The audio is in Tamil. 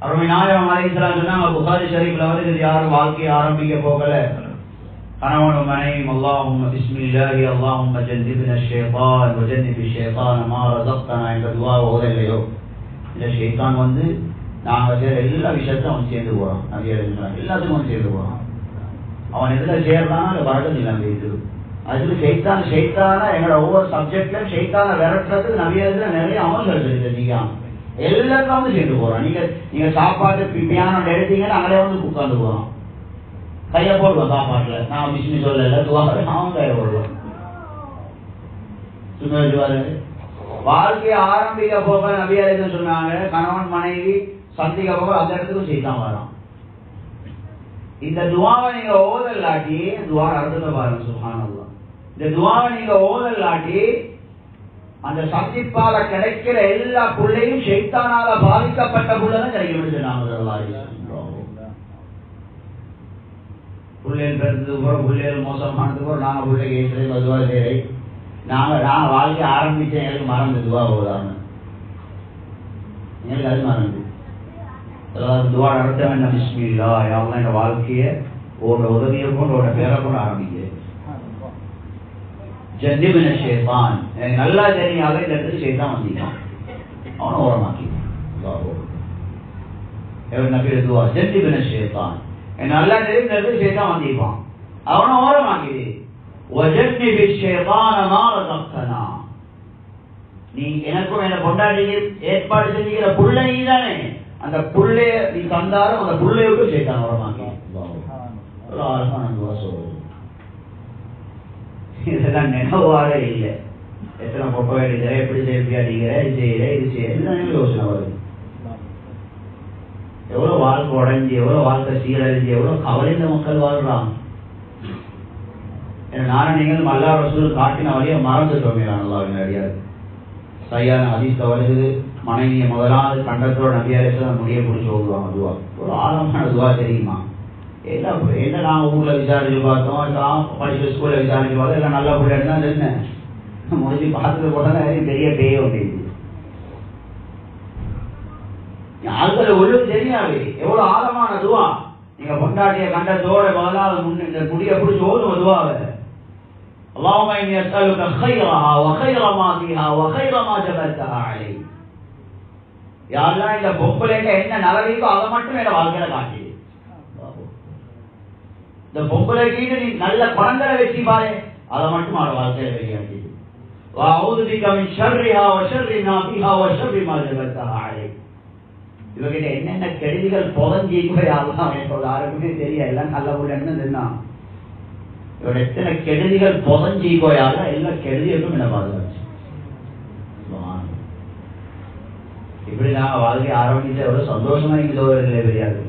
அருமை நாயகம் அலைஹிஸ்ஸலாம் சொன்னாங்க புகாரி ஷரீஃப்ல வருகிறது யாரும் வாழ்க்கையை ஆரம்பிக்க போகல. கணவனும் மனைவியும் அல்லாஹும் பிஸ்மில்லாஹி அல்லாஹும் ஜன்னிபின ஷேபான் வஜன்னிபி ஷேபான் மா தப்தனா என்ற துவா ஓதலையோ இந்த ஷேத்தான் வந்து நாங்கள் செய்கிற எல்லா விஷயத்தையும் அவன் சேர்ந்து போறான். நபியா எல்லாத்துக்கும் அவன் சேர்ந்து போகிறான் அவன் எதுல சேர்றான் அது வரட்டும் இல்லாம இது அதுக்கு ஷைத்தான் ஷைத்தான எங்களோட ஒவ்வொரு சப்ஜெக்ட்லையும் ஷைத்தான விரட்டுறதுக்கு இதில் நிறைய அமல்கள் இருக்குது நீங்கள் எல்லாருக்கும் வந்து சேர்ந்து போறான் நீங்க நீங்க சாப்பாடு பியானம் எடுத்தீங்கன்னா அங்கே வந்து உட்கார்ந்து போறான் கையை போடுவோம் சாப்பாட்டுல. நான் பிஸ்மி சொல்லல துவாக அவன் கையை போடுவோம் சும்மா வாழ்க்கையை ஆரம்பிக்க போக நபியா சொன்னாங்க. கணவன் மனைவி சந்திக்க போக அந்த இடத்துக்கும் செய்தான் வரும் இந்த துவாவை நீங்க ஓதல்லாட்டி துவா அர்த்தத்தை பாருங்க சுகானல்லா இந்த துவாவை நீங்க ஓதல்லாட்டி அந்த சந்திப்பால கிடைக்கிற எல்லா பிள்ளையும் சைத்தானால பாதிக்கப்பட்ட புள்ளதான் கிடைக்கும் நாம பிள்ளைகள் பிறந்தது போகிறோம் பிள்ளைகள் மோசமானது போகிறோம் நாங்கள் பிள்ளை கேட்குறது மதுவாக சரி நாங்கள் நான் வாழ்க்கை ஆரம்பித்தேன் எனக்கு மறந்து துவா போதான்னு எங்களுக்கு அது மறந்து அதாவது துவா நடத்த வேண்டாம் பிஸ்மில்லா யாரும் என் வாழ்க்கையை உன்னோட உதவியை கொண்டு உன்னோட பேரை கொண்டு ஆரம்பிக்க ஜன்னிபின ஷேதான் எனக்கு நல்லா தெரியும் இந்த இடத்துல ஷேதான் வந்திருக்கான். அவனை ஓரமாக்கி எவர் நபி துவா ஜன்னிபின ஷேதான் எனக்கு நல்லா தெரியும் இந்த இடத்துல ஷேதான் வந்திருப்பான். அவனை ஓரமாக்கிது வஜன்னிபி ஷேதான மாரதக்தனா நீ எனக்கும் என்ன கொண்டாடி ஏற்பாடு செஞ்சுக்கிற புள்ள நீ தானே அந்த புள்ளைய நீ தந்தாலும் அந்த புள்ளைய சேர்த்தான் வரமாங்க ஒரு அழகான துவா இதெல்லாம் நினைவாக இல்லை. எத்தனை பொப்பை அடிக்கிற எப்படி செல்ஃபி அடிக்கிற இது செய்யற இது செய்யற எல்லாம் யோசனை வருது. எவ்வளவு வாழ்க்கை உடஞ்சி எவ்வளவு வாழ்க்கை சீரழிஞ்சு எவ்வளவு கவலைந்த மக்கள் வாழ்றான் நானும் நீங்கள் அல்லா ரசூல் காட்டின வழியை மறந்துட்டோமே அல்லாவின் அடியாது சரியான அதிர்ஷ்ட வருது மனைவியை முதலாவது கண்டத்தோட நபியாரேசன் முடிய பிடிச்சி ஓடுவாங்க துவா. ஒரு ஆழமான துவா தெரியுமா? என்ன என்ன நாங்க ஊர்ல விசாரிச்சு பார்த்தோம் எல்லாம் படிக்கிற ஸ்கூல்ல விசாரிச்சு பார்த்தோம் எல்லாம் நல்ல பிள்ளை இருந்தா என்ன முடிஞ்சு பார்த்துட்டு போட்டா பெரிய பேய ஒன்று ஆட்களை ஒழுங்கு தெரியாது எவ்வளவு ஆழமான துவா நீங்க பொண்டாட்டிய கண்டத்தோட முதலாவது முன்ன இந்த முடிய பிடிச்சி ஓதுவ துவாவை اللهم إني أسألك خيرها وخير ما فيها وخير ما جبلتها عليه யாரெல்லாம் இந்த பொம்பளைங்க என்ன நலவைக்கோ அதை மட்டும் என் வாழ்க்கையில காட்டி இந்த பொம்பளைக்கு நீ நல்ல பணங்களை வச்சு பாரு அதை மட்டும் அவட வாழ்க்கையில வெளியாட்டி وأعوذ بك من شرها وشر ما فيها وشر ما جبلتها عليه இவகிட்ட என்னென்ன கெடுதிகள் புதஞ்சிக்கோ யாரெல்லாம் எனக்கு யாருக்குமே தெரியாது எல்லாம் நல்ல உள்ள என்ன தெரியும் இவட எத்தனை கெடுதிகள் புதஞ்சி போயால எல்லா கெடுதிகளுக்கும் என்ன பாதுகாச்சு இப்படி நாங்க வாழ்க்கை ஆரம்பிச்ச எவ்வளவு சந்தோஷமா இங்க தோழர்களே தெரியாது